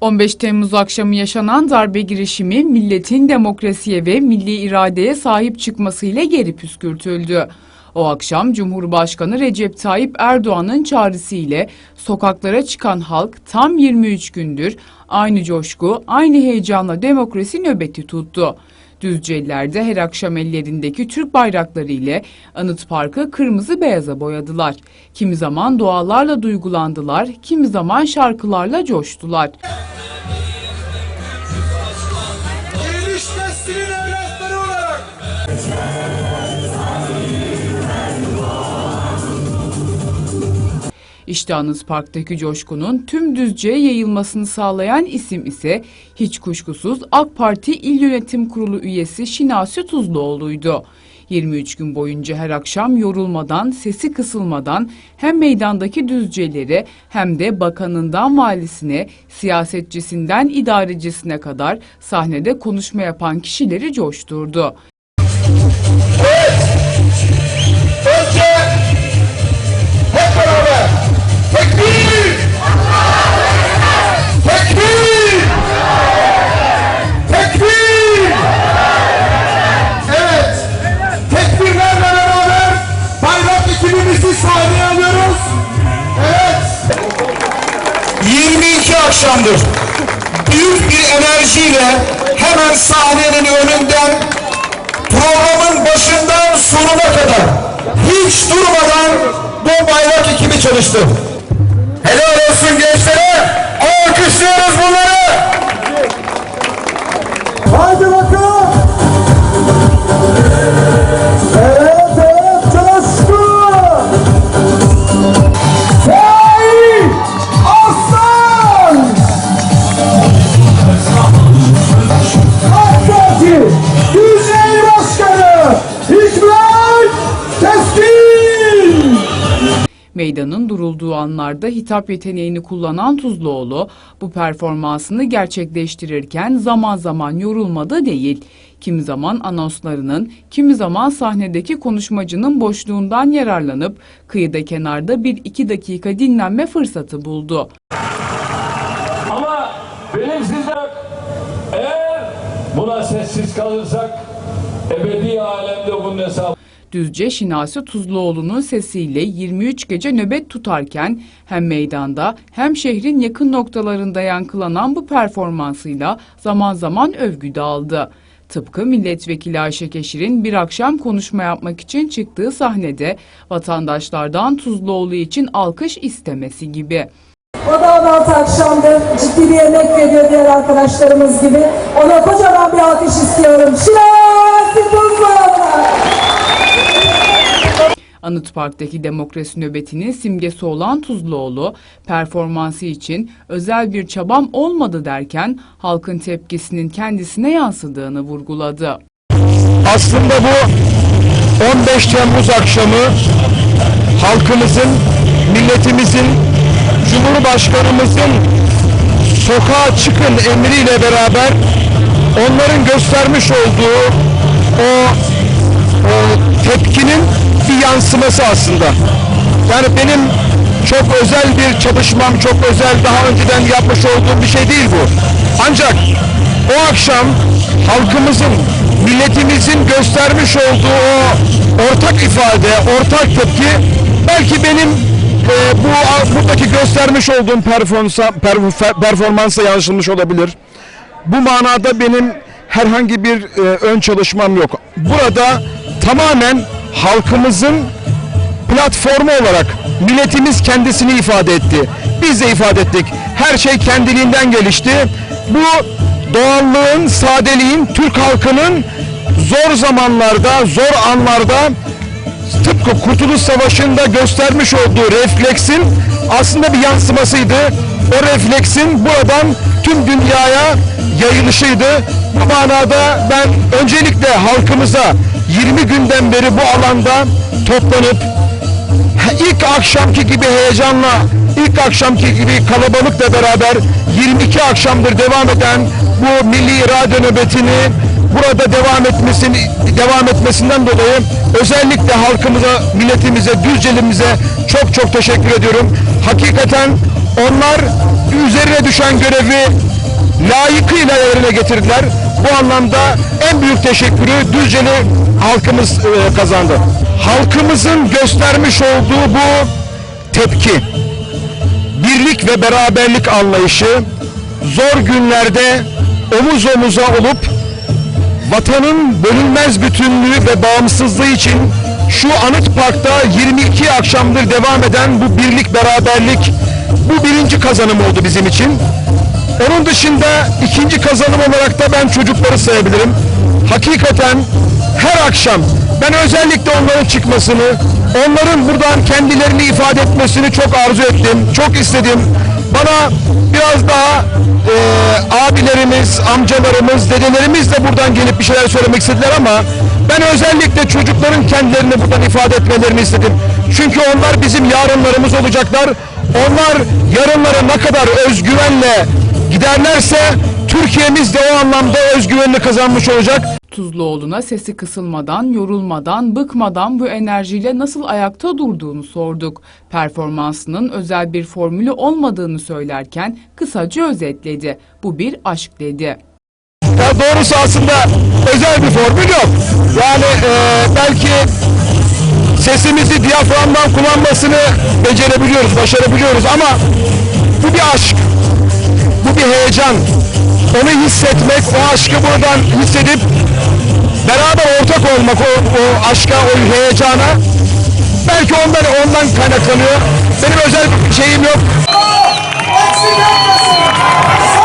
15 Temmuz akşamı yaşanan darbe girişimi milletin demokrasiye ve milli iradeye sahip çıkmasıyla geri püskürtüldü. O akşam Cumhurbaşkanı Recep Tayyip Erdoğan'ın çağrısıyla sokaklara çıkan halk tam 23 gündür aynı coşku, aynı heyecanla demokrasi nöbeti tuttu. Düzceliler'de her akşam ellerindeki Türk bayrakları ile Anıt Parkı kırmızı beyaza boyadılar. Kimi zaman dualarla duygulandılar, kimi zaman şarkılarla coştular. İşte Park'taki coşkunun tüm Düzce'ye yayılmasını sağlayan isim ise hiç kuşkusuz AK Parti İl Yönetim Kurulu üyesi Şinasi Tuzluoğlu'ydu. 23 gün boyunca her akşam yorulmadan, sesi kısılmadan hem meydandaki düzceleri hem de bakanından valisine, siyasetçisinden idarecisine kadar sahnede konuşma yapan kişileri coşturdu. 22 akşamdır büyük bir enerjiyle hemen sahnenin önünden programın başından sonuna kadar hiç durmadan bu bayrak ekibi çalıştı. Meydanın durulduğu anlarda hitap yeteneğini kullanan Tuzluoğlu bu performansını gerçekleştirirken zaman zaman yorulmadı değil. Kimi zaman anonslarının, kimi zaman sahnedeki konuşmacının boşluğundan yararlanıp kıyıda kenarda bir iki dakika dinlenme fırsatı buldu. Ama benim sizden eğer buna sessiz kalırsak ebedi alemde bunun hesabı Düzce Şinasi Tuzluoğlu'nun sesiyle 23 gece nöbet tutarken hem meydanda hem şehrin yakın noktalarında yankılanan bu performansıyla zaman zaman övgü de aldı. Tıpkı milletvekili Ayşe Keşir'in bir akşam konuşma yapmak için çıktığı sahnede vatandaşlardan Tuzluoğlu için alkış istemesi gibi. O da 16 akşamdır ciddi bir emek veriyor diğer arkadaşlarımız gibi. Ona kocaman bir alkış istiyorum. Şinasi Tuzluoğlu. Anıt Park'taki demokrasi nöbetinin simgesi olan Tuzluoğlu, performansı için özel bir çabam olmadı derken halkın tepkisinin kendisine yansıdığını vurguladı. Aslında bu 15 Temmuz akşamı halkımızın, milletimizin, Cumhurbaşkanımızın sokağa çıkın emriyle beraber onların göstermiş olduğu o, o bir yansıması aslında. Yani benim çok özel bir çalışmam, çok özel daha önceden yapmış olduğum bir şey değil bu. Ancak o akşam halkımızın, milletimizin göstermiş olduğu o ortak ifade, ortak tepki belki benim e, bu buradaki göstermiş olduğum performansa, per- performansa yansımış olabilir. Bu manada benim herhangi bir e, ön çalışmam yok. Burada tamamen halkımızın platformu olarak milletimiz kendisini ifade etti. Biz de ifade ettik. Her şey kendiliğinden gelişti. Bu doğallığın, sadeliğin, Türk halkının zor zamanlarda, zor anlarda tıpkı Kurtuluş Savaşı'nda göstermiş olduğu refleksin aslında bir yansımasıydı. O refleksin buradan tüm dünyaya yayılışıydı. Bu manada ben öncelikle halkımıza 20 günden beri bu alanda toplanıp ilk akşamki gibi heyecanla, ilk akşamki gibi kalabalıkla beraber 22 akşamdır devam eden bu milli irade nöbetini burada devam etmesini devam etmesinden dolayı özellikle halkımıza, milletimize, Düzcelimize çok çok teşekkür ediyorum. Hakikaten onlar üzerine düşen görevi layıkıyla yerine getirdiler. Bu anlamda en büyük teşekkürü Düzceli halkımız e, kazandı. Halkımızın göstermiş olduğu bu tepki, birlik ve beraberlik anlayışı zor günlerde omuz omuza olup vatanın bölünmez bütünlüğü ve bağımsızlığı için şu Anıt Park'ta 22 akşamdır devam eden bu birlik beraberlik bu birinci kazanım oldu bizim için. Onun dışında ikinci kazanım olarak da ben çocukları sayabilirim. Hakikaten her akşam ben özellikle onların çıkmasını, onların buradan kendilerini ifade etmesini çok arzu ettim, çok istedim. Bana biraz daha e, abilerimiz, amcalarımız, dedelerimiz de buradan gelip bir şeyler söylemek istediler ama ben özellikle çocukların kendilerini buradan ifade etmelerini istedim. Çünkü onlar bizim yarınlarımız olacaklar. Onlar yarınlara ne kadar özgüvenle giderlerse Türkiye'miz de o anlamda özgüvenini kazanmış olacak. Tuzluoğlu'na sesi kısılmadan, yorulmadan, bıkmadan bu enerjiyle nasıl ayakta durduğunu sorduk. Performansının özel bir formülü olmadığını söylerken kısaca özetledi. Bu bir aşk dedi. Ya doğrusu aslında özel bir formül yok. Yani e, belki sesimizi diyaframdan kullanmasını becerebiliyoruz, başarabiliyoruz ama bu bir aşk. Bu bir heyecan. Onu hissetmek, o aşkı buradan hissedip beraber ortak olmak o, o aşka, o heyecana belki ondan ondan kaynaklanıyor. Benim özel bir şeyim yok. Eksik.